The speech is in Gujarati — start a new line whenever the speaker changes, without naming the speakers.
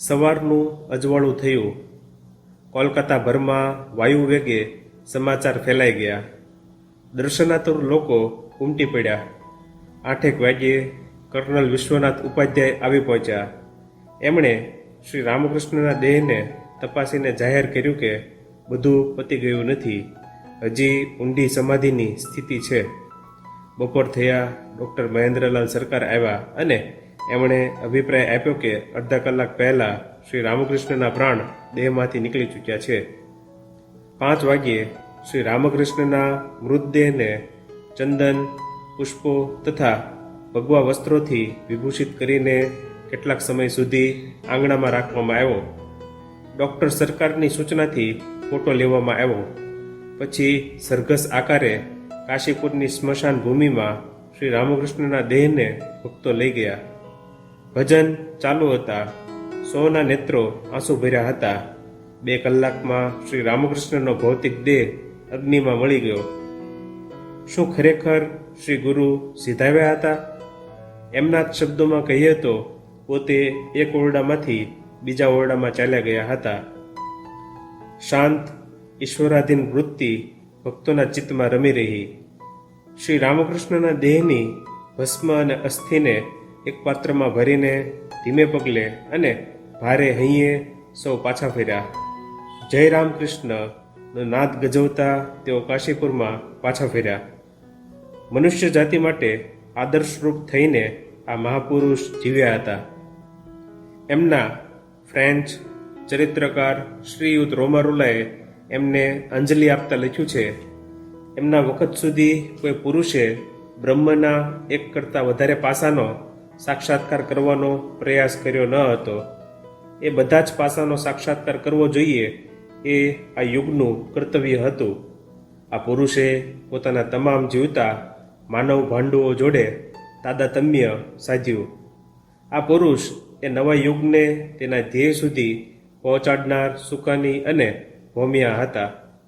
સવારનું અજવાળું થયું. કોલકાતાભરમાં વાયુ વેગે સમાચાર ફેલાઈ ગયા. દર્શનાતુર લોકો ઉમટી પડ્યા. આઠેક વાગ્યે કર્નલ વિશ્વનાથ ઉપાધ્યાય આવી પહોંચ્યા. એમણે શ્રી રામકૃષ્ણના દેહને તપાસીને જાહેર કર્યું કે બધું પતી ગયું નથી. હજી ઊંડી સમાધિની સ્થિતિ છે. બપોર થયા, ડૉક્ટર મહેન્દ્રલાલ સરકાર આવ્યા અને એમણે અભિપ્રાય આપ્યો કે અડધા કલાક પહેલા શ્રી રામકૃષ્ણના પ્રાણ દેહમાંથી નીકળી ચૂક્યા છે. પાંચ વાગ્યે શ્રી રામકૃષ્ણના મૃતદેહને ચંદન, પુષ્પો તથા ભગવા વસ્ત્રોથી વિભૂષિત કરીને કેટલાક સમય સુધી આંગણામાં રાખવામાં આવ્યો. ડૉક્ટર સરકારની સૂચનાથી ફોટો લેવામાં આવ્યો. પછી સરઘસ આકારે કાશીપુરની સ્મશાન ભૂમિમાં શ્રી રામકૃષ્ણના દેહને ભક્તો લઈ ગયા. ભજન ચાલુ હતા. સૌના નેત્રો આંસુ ભર્યા હતા. બે કલાકમાં શ્રી રામકૃષ્ણનો ભૌતિક દેહ અગ્નિમાં મળી ગયો. શું ખરેખર શ્રી ગુરુ સિધાવ્યા હતા? એમના જ શબ્દોમાં કહીએ તો પોતે એક ઓરડામાંથી બીજા ઓરડામાં ચાલ્યા ગયા હતા. શાંત, ઈશ્વરાધીન વૃત્તિ ભક્તોના ચિત્તમાં રમી રહી. શ્રી રામકૃષ્ણના દેહની ભસ્મ અને અસ્થિને એક પાત્રમાં ભરીને ધીમે પગલે અને ભારે હૈયે સૌ પાછા ફર્યા. જય રામકૃષ્ણનો નાદ ગજવતા તેઓ કાશીપુરમાં પાછા ફર્યા. મનુષ્ય જાતિ માટે આદર્શરૂપ થઈને આ મહાપુરુષ જીવ્યા હતા. એમના ફ્રેન્ચ ચરિત્રકાર શ્રીયુત રોમારુલાએ એમને અંજલિ આપતા લખ્યું છે, એમના વખત સુધી કોઈ પુરુષે બ્રહ્મના એક કરતાં વધારે પાસાનો સાક્ષાત્કાર કરવાનો પ્રયાસ કર્યો ન હતો. એ બધા જ પાસાનો સાક્ષાત્કાર કરવો જોઈએ એ આ યુગનું કર્તવ્ય હતું. આ પુરુષે પોતાના તમામ જીવતા માનવ ભાંડુઓ જોડે તાદાતમ્ય સાધ્યું. આ પુરુષ એ નવા યુગને તેના ધ્યેય સુધી પહોંચાડનાર સુકાની અને ભોમિયા હતા.